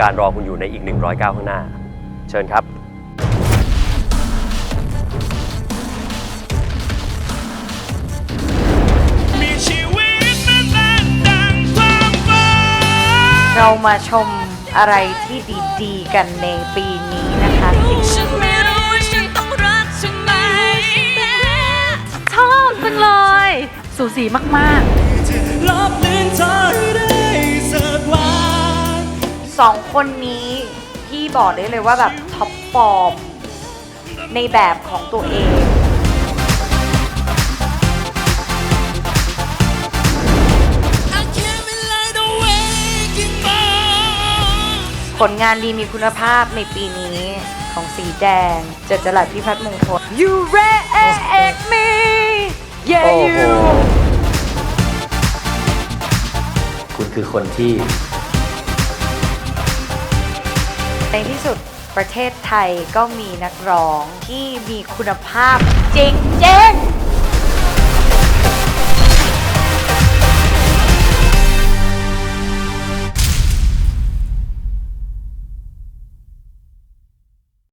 การรอคุณอยู่ในอีก 100ก้าวข้างหน้า เชิญครับ มีชีวิตนั้นแรงดังฟ้าฟ้าเรามาชมอะไรที่ดีๆ กันในปีนี้นะคะ ฉันไม่รู้ว่าฉันต้องรักฉันไหมชอบจังเลย สูสีมากลบเลือนเธอให้ได้สักวันๆ สองคนนี้พี่บอกได้เลยว่าแบบท็อปฟอร์มในแบบของตัวเอง I can't rely the waking ball ผลงานดีมีคุณภาพในปีนี้ของสีแดงเจดจรัสพิพัฒน์มงคล You react me yeah โอ้โห you คุณคือคนที่ ในที่สุดประเทศไทยก็มีนักร้องที่มีคุณภาพจริงเจ๊